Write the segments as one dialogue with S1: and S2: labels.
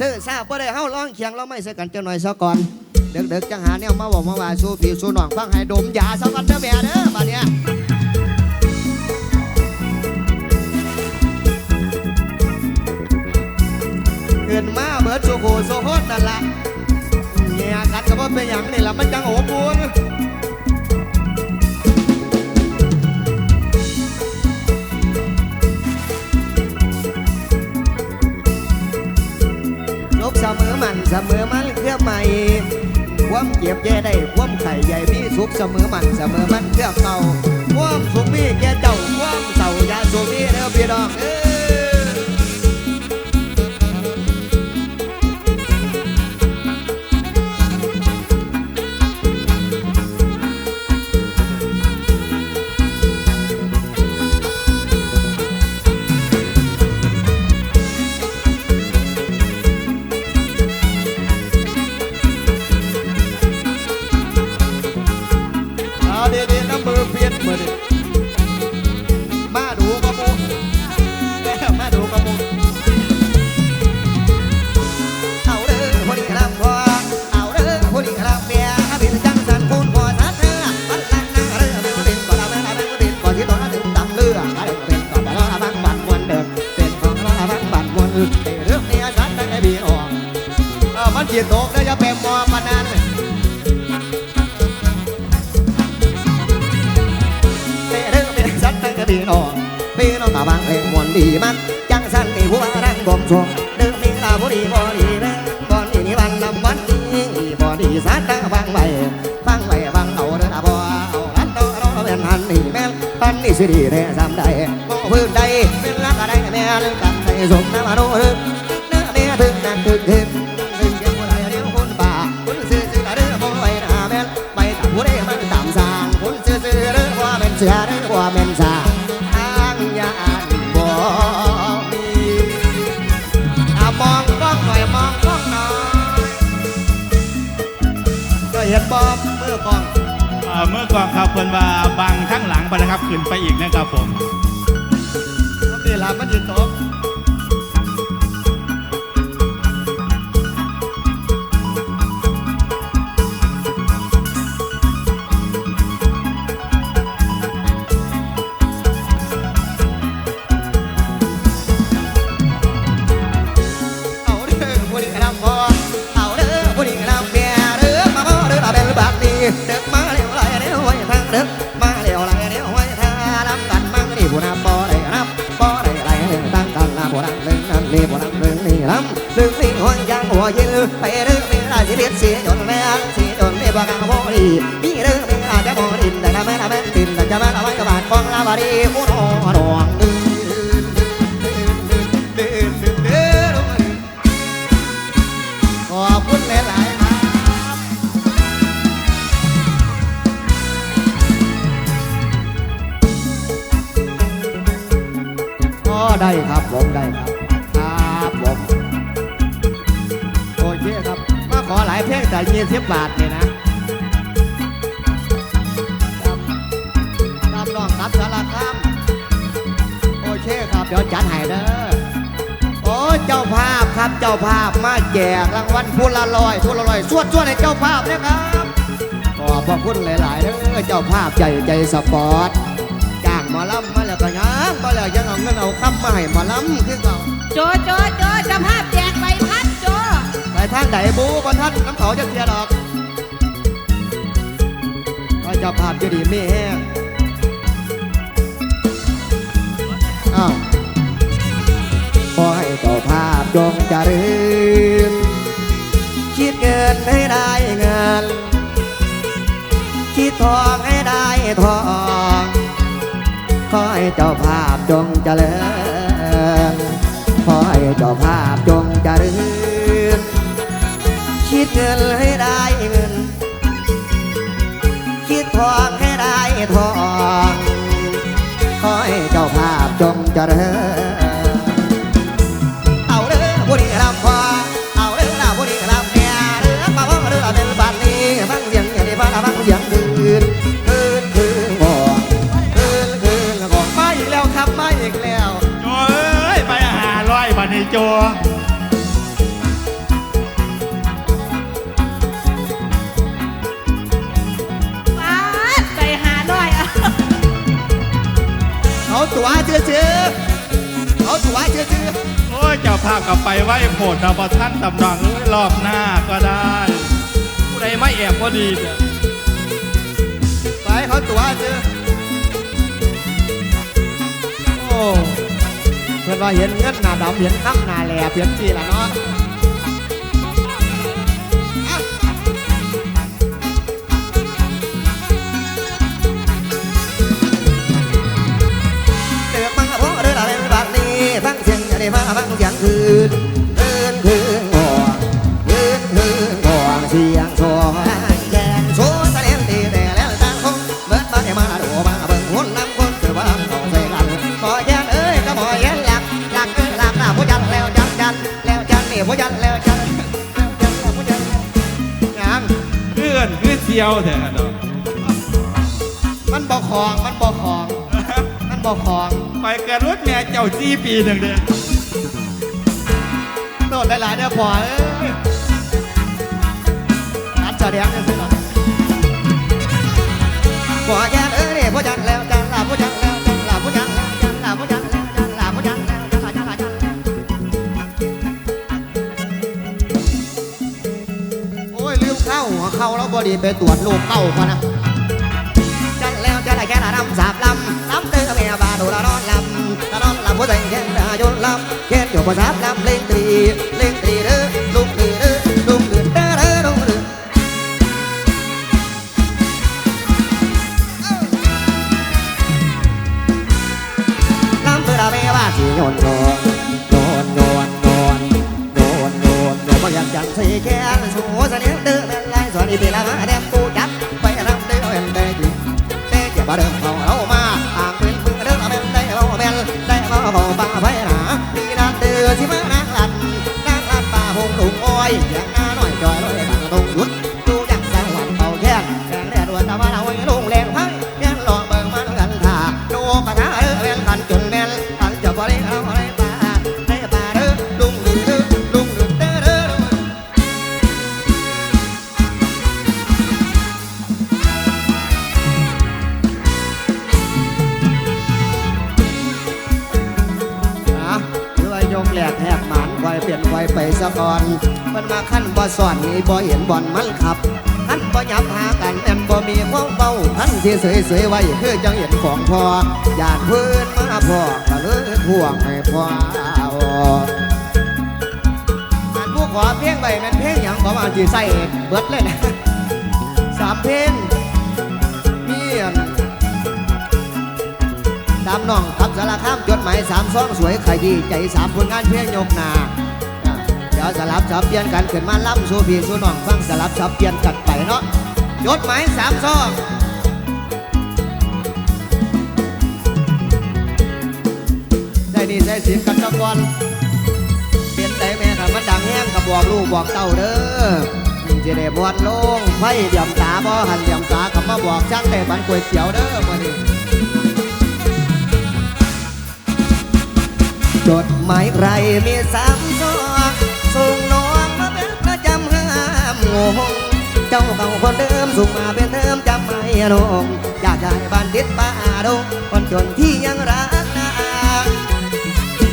S1: ซื้อทราบ่ได้เฮาร้องเคียงเราไม่ใส่กันเจังหน่อยซะก่อนเด็กๆจังหาแนวมาบอกมาว่าสู้พี่สู้น้องฟังให้ดมยาซะก่อนเด้อแม่เด้อบัดเนี้ยขึ้นมาเบิดสุโขสุโคตนั่นล่ะแง่กันก็บ่เป็นหยังนี่ล่ะมันจังโอบอุ่น เสมอมันเสมอมันเครื่องใหม่ความเจ็บแย่ได้ความไข่ใหญ่มีสุขเสมอมันเสมอมันเครื่องเก่าความสุขมีแก่เจ้าความเศร้าอย่าสุขมีเด้อพี่น้องเอ้ งบัดมเรื่องนี้สัตว์ตั้งแต่บีออกมันจีตกแล้วจะเป็นมอปานนั้นเรื่องเป็นสัตว์ตั้งแต่ปีนองปีน้องตาบางเล่งมวนดีมักจังสันนี่หัวรังกลมชงเดิมมีลาบุรีบอดีนะบอนนี่วันลำวันนี้บอดีสัตว์ตั้งฟังไว้ฟังไว้ฟังเอาเด้อบ่เอาอันโตเราเป็นหันนี่แม่นปันนี่สิดีแท้ซ้ำใดมองพื้นใดเป็นรักอะไรแม่นกัน ส่สมน้ำมาโนเด้อเนื้อเมียถึงนั่นถึงเห็นถึงเก็บผู้ใดเดียวคนป่าคนซื้อซื้อเด้อบ่ไว้หน้าแม่นไปกับผู้ใดมันตามสร้างคนซื้อซื้อเด้อว่าเป็นเสือเด้อว่าเป็นสาทางยานบ่มีอะมองกล้องหน่อยมองกล้องหน่อยก็เห็นบอมมือกล้อง
S2: เมื่อก่อนครับเพิ่นว่าบังข้งหลังไปนะครับขึ้นไปอีกนะครับผม
S1: นี่ล่ะมันยืนตอา บรังกันนะผู้นำเรื่องนั่นนี่ผู้นำเรื่องนี้รำหนึ่งนี่ห้อยยางหัวยืนไปเรื่องนี่ราชีวิตเสียจนแม่อันเสียจนไม่บ่กล้าบ่ดีมีเรื่องนี่อาจจะบ่ดินแต่ถ้าแม่ละแม่ดินแต่จะแม่ละไว้กับาดฟองลาบารีผู้นอนอง ยเพลงแต่ยี่สิบบาทนี่นะตามน้องตัดสารคามโอเคครับ เดี๋ยวจัดให้เด้อโอ้เจ้าภาพครับเจ้าภาพมาแจกรางวัลพูละลอยพูละลอยสวดสวดให้เจ้าภาพนะครับ ขอบพระคุณหลายๆเด้อเจ้าภาพใจใจสปอร์ตจ้างหมาล้ำมาแล้วก็ยังมาแล้วยังเอาเงินเอาคำมาให้หมาล้ำคือเก่า
S3: โจโจโจเจะภาพแจก
S1: ไป ทางไหนบูบนท่านน้ำเขาจะเสียดอกขอเจ้าภาพจะดีไม่แห้งอ้าวขอให้เจ้าภาพจงเจริญคิดเงินให้ได้เงิน คิดทองให้ได้ทองขอให้เจ้าภาพจงเจริญขอให้เจ้าภาพจงเจริญ คิดเงินให้ได้เงิน คิดทองให้ได้ทองขอให้เจ้าภาพจงเจริญ
S2: จ้าภาพกลับไปไหว้โผดดาวปท่านตำนองเอ้ยรอบหน้าก็ได้ ผู้ใดไม่แอบก็ดีเนี่ย
S1: ไปเขาตัวชื่อโอ้เพื่อนว่าเห็นเงินหน้าดำเห็นข้ามหน้าแหล่เพียนสีละเนาะอะเดือดมังกรพงเรืออะไรบาทนี้ฟังเสียงจะได้มาฟังเสียงคืนคืนคืนงอคืนคืนงอเสียงโซ่แดงโซ่ตะเลียงตีแต่แล้วต่างคงเบิดมาได้มาดูมาเบิ่งหุ่นน้ำคนคือว่าต่อใส่กันหมอแย้นเอ้ยก็หมอแย้นหลักหลักเอ้ยหลักหน้าผู้ยันแล้วจันจันแล้วจันนี่ผู้ยันแล้วจันแล้วจันแล้วผู้ยันยัง
S2: เพื่อนคือเซียวแท้กันเนาะ
S1: มันบ่คลองมันบ่คลองมันบ่คลอง
S2: ไปเกิดรถแม่เจ้าจี้ปีหนึ่งเด้อ
S1: โดหลายๆเด้อพอเอ้ยอัดจะเดียงกันสิล่ะบ่แย้นเอ้ยนี่ผู้ยันแล้วจันลาผู้ยันแล้วจันลาผู้ยันแล้วจันลาผู้ยันแล้วจันลาผู้ยันแล้วจันลาจันลาจันโอ้ยลืมเข้าหัวเข้าแล้วบอดีไปตรวจลูกเข้าพอนะจันแล้วจะได้แค่ละนำสาบลำลำเตือเมียบาดูละนอนลำละนอนลำหัวใจแค่ดายุนลำแค่อยู่บนสาบลำเล่งต กระทะเออเป็นกันจนแม่นอันจะบริเอาอะไรป่าได้ป่าเด้อลุงลุงเด้อลุงลุงเด้อเด้อนะหรือว่ายกแหลกแหกหมานควายเปลี่ยนควายไปซะก่อน มันมาขั้นบ่สอนนี่บ่เห็นบ่อนมันขับ บ่ยับหากันแอนบ่มีความเบาขั้นที่เสยเสยไว้คือจังเห็นของพออยากพื้นมาพอก็เลยพ่วงให้พอออันผู้ขอเพลงไปแมันเพลงอย่างของอันที่ใส่เบิดเลยนะสามเพลงเมีอันตามน้องขับสารข้ามจดหมายสามซองสวยขยี้ใจสามผลงานเพียงยกหนา ดี๋ยวสลับสับเปลี่ยนกันขึ้นมาล่ำสู่พี่สู่น้องฟังสลับสับเปลี่ยนกันไปเนาะจดหมายสามซองได้นี่ได้สิกันตะกอนเปลี่ยนใจแม่กันมันดังแห้งกับบอกลูกบอกเต้าเด้อจะได้บวชลงไฟเดี่ยมตาบ่หันเดี่ยมตาคำมาบอกช่างได้บันก๋วยเตี๋ยวเด้อมื่อนี้จดหมายใครมีสามซ ส่งน้องมาเป็นประจำห้ามงงเจ้าเก่าคนเดิมส่งมาเป็นเดิมจำไม่ลงอยากได้บ้านติดป่าดงคนจนที่ยังรักนา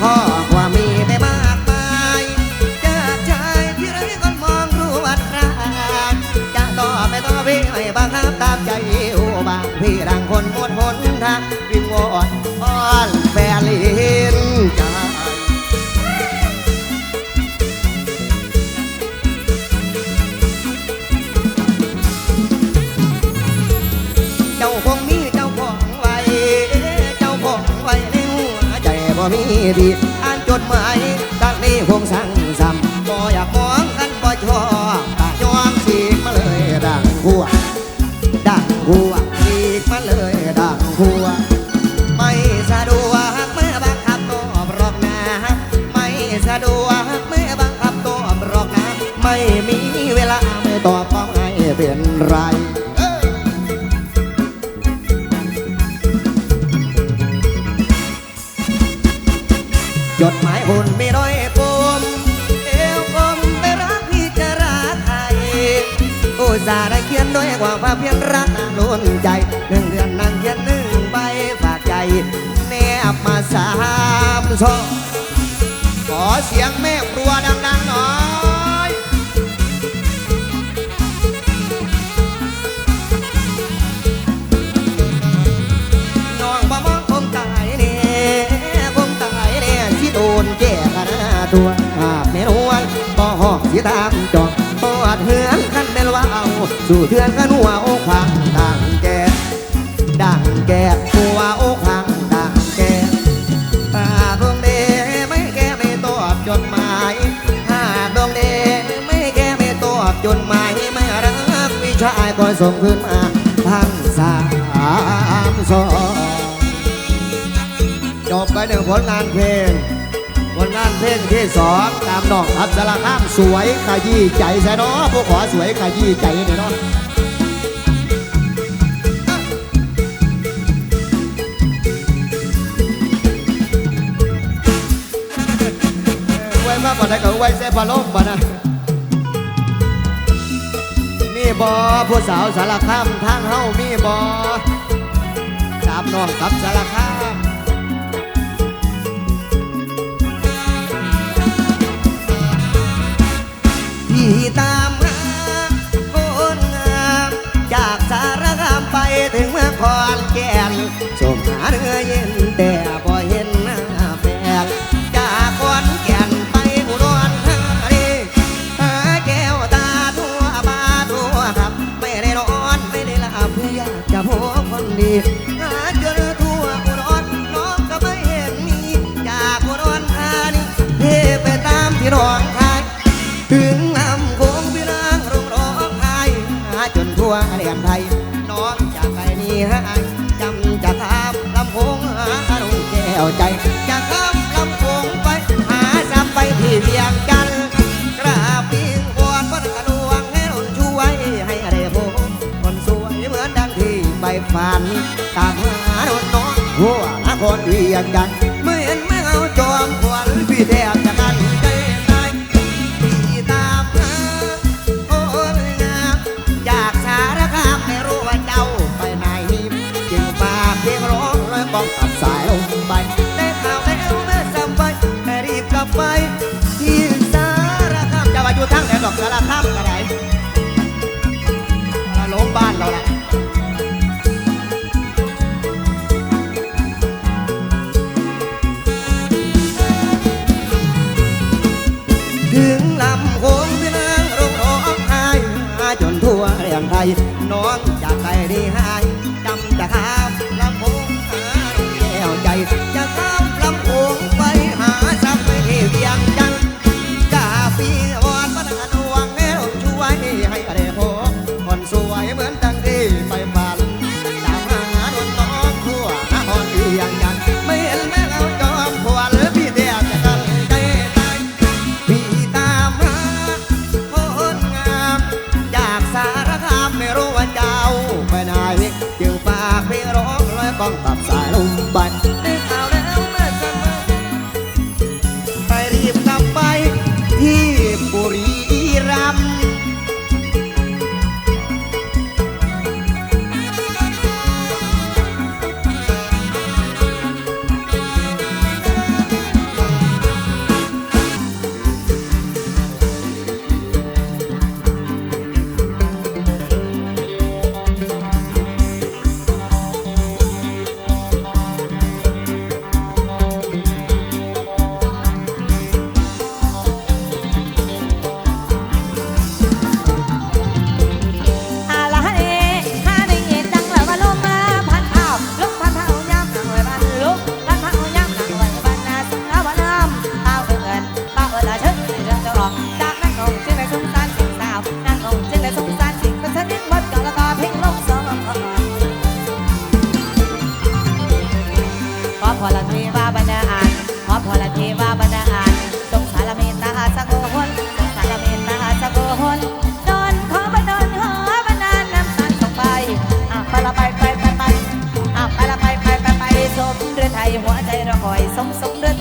S1: ข้อความมีไม่มากมายจากชายที่ไร้คนมองรู้วัดรักจะต่อไปต่อพี่ไม่บังคับตามใจอยู่บางพี่รังคนหมดหนทางวิงวอน บ่มีดีอ่านจดหมายตั้งนี้คงสั่งซ้ำบ่อยากมองกันบ่ชอบตายอมสีกมาเลยดังหัวดังหัวสีกมาเลยดังหัว ไม่สะดวกเมื่อบังคับตัวบรอกนะไม่สะดวกเมื่อบังคับตัวบรอกนะ ไม่มีเวลาไม่ตอบของให้เป็นไร อุตส่าห์ได้เขียนด้วยความภาพเพียงรักน่าล้นใจหนึ่งเดือนนั่งเขียนหนึ่งใบฝากใจแนบมาสามช่องอเสียงแม่ครัวดัง สู่เทือนกันหัวอกพังดังแก่ดังแก่หัวอกพังดังแก่หากดวงเดไม่แก่ไม่ตอบจดหมายหากดวงเดไม่แก่ไม่ตอบจดหมายไม่รักวิชายก็ส่งขึ้นมาทั้งสามสองจบไปหนึ่งผลงานเพลง เพลงที่สองตามน้องอับสารข้ามสวยขยี้ใจใช่เนาะผู้ขอสวยขยี้ใจเนี่ยเนาะไว้มาบ่ได้ก็ไว้เสพาลมบ่นะมีบอผู้สาวสารข้ามทางเฮามีบอตามน้องกับสารข้าม ที่ตามหาคนงาม จากสารคามไปถึงเมืองขอนแก่นส่งหาเรือเย็นแต่บ่เห็นหน้าแฟนจากขอนแก่นไปอุดรธานีหาแก้วตาทั่วบาร์ทั่วครับ ไม่ได้นอนไม่ได้หลับเพื่ออยากจะพบคนดีหาเจอทั่วอุดรน้องก็ไม่เห็นมีจากอุดรธานีเทไปตามที่น้องทายถึง วแดนไทยน้องจากไปนี่หายจำจะข้ามลำโขงหาดงแก้วใจ จะข้ามลำโขงไป หาซ้ำไปที่เวียงจันทน์กราบพิงวอนพระกระดวงให้หนุนช่วยให้ได้พคนสวยเหมือนดังที่ใบฝันตามหาโดนน้องหัวนครเวียงจันทน์ไม่เห็นไม่เอาจอมขวัญพี่แทบ hỏi sống sống đơn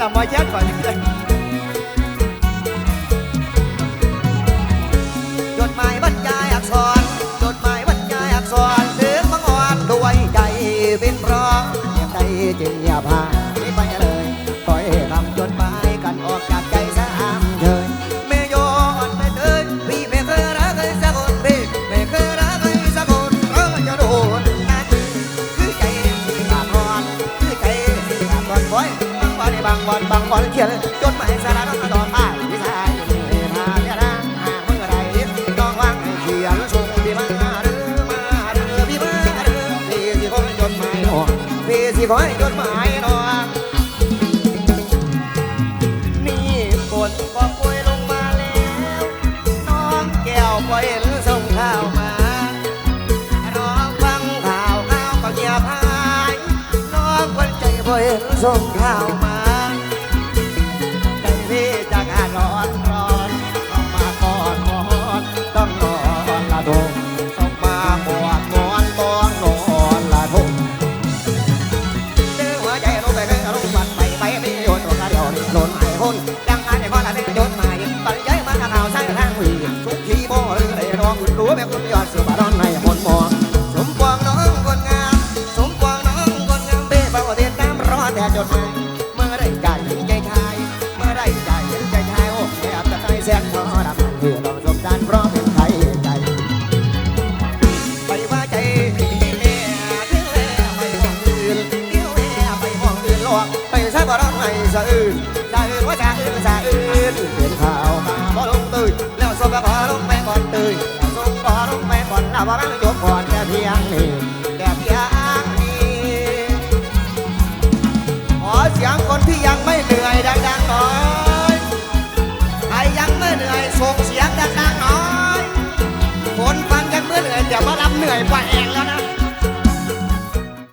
S1: là mơ chết rồi Chột mai bắt chai hạt son Chột mai bắt chai hạt son Tiếng băng hoạt đuôi đầy bên rong Em đây trên nhà vàng ขียนจดหมายสารน้องต่อไปวิ
S3: สายมาเมื่อไรเไรต้องวางเขียนชมพี่มาเรื
S1: อมาเรือพี่มาเรือพี่สิขอให้จดหมายน้องพี่สิอให้ดหมาย แบบอย่างนี้ขอเสียงคนที่ยังไม่เหนื่อยดังๆหน่อยใครยังไม่เหนื่อยส่งเสียงดังๆหน่อย คนฟังยังไม่เหนื่อยเดี๋ยวมารับเหนื่อยไปเองแล้วนะ